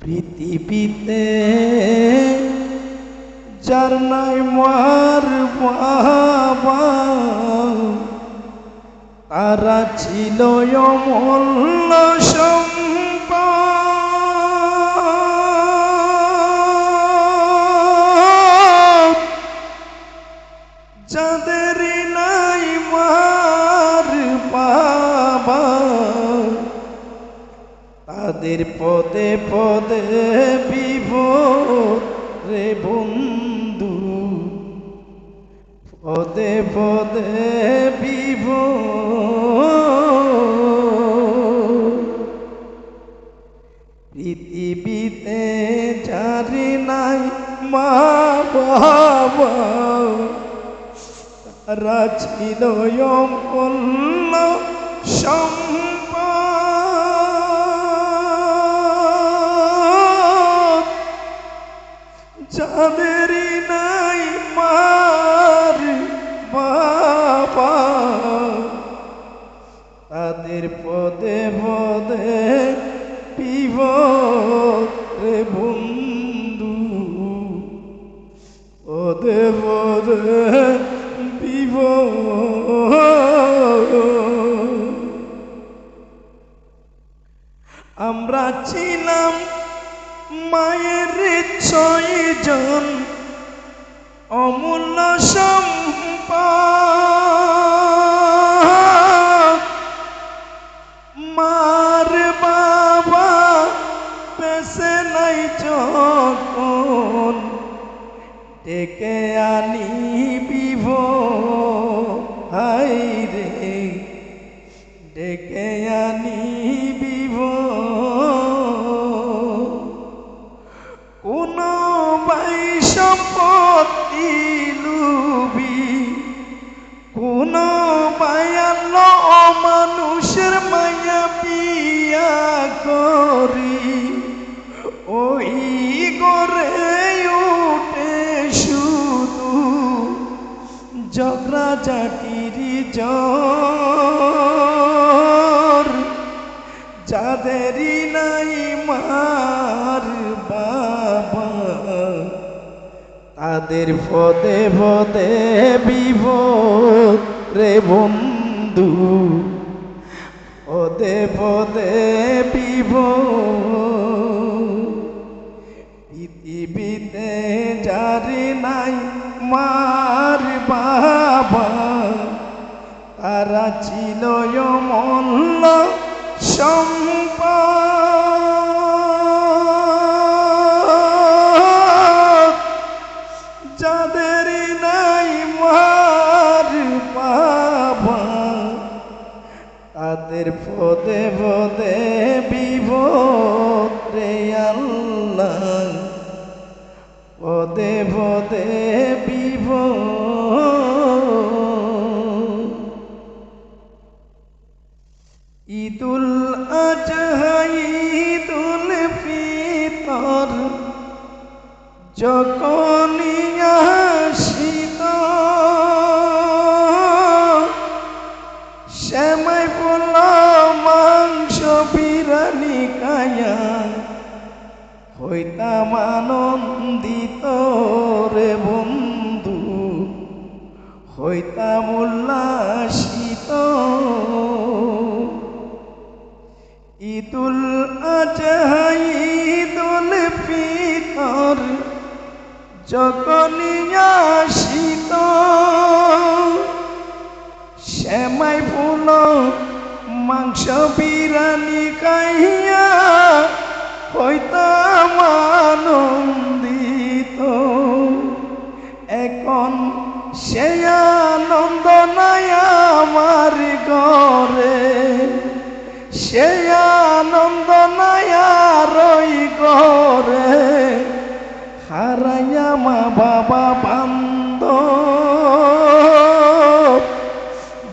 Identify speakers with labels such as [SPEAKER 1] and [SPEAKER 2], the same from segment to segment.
[SPEAKER 1] পৃথিবীতে যার নাই মার বাবা তারা ছিল অমূল্য সম্পদ তাদের পদে পদে বিভোর রে বন্ধু। পদে পদে বিভোর পৃথিবীতে যারি নাই মা বাবা, তারা ছিল অমূল্য তাদের পদে পদে পিব রে বন্ধু। পদে পদে বিভ আমরা ছিলাম মায়ের ছয়জন অমূল্য সম্পদ। ডেকে আনি বিভ হাই রে। ডেকে আনি বিভ কোন বাই সম্পত্তি লুবি? কোন মায়াল মানুষের মায়া জাটিরি জ্বর যাদেরই নাই মার বাবা, তাদের পদে পদে বিভোর রে বন্ধু। পদে পদে বিভোর পৃথিবীতে যারি নাই মার বাবা তারা ছিল অমূল্য সম্পদ। যাদের নাই মার বাবা তাদের পদে পদে বিভোর আল্লাহ। পদে পদে যখনই আসিত শ্যামাই ফুল মাংস বিরানি কায়া, হইতাম আনন্দিত রে বন্ধু, হইতাম উল্লাসিত। ঈদুল আজহা, ঈদুল ফিতর যখনই শীত শ্যামাই ফুল মাংস বিরানি কাইয়া বাবা বান্দ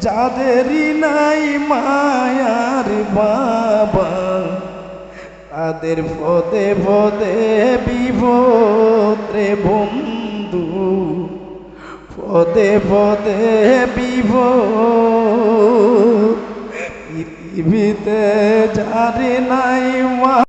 [SPEAKER 1] যাদেরই নাই মায়ার বাবা, তাদের পদে পদে বিভোত্রে বন্ধু, পদে পদে বিভোর পৃথিবীতে যারে নাই মা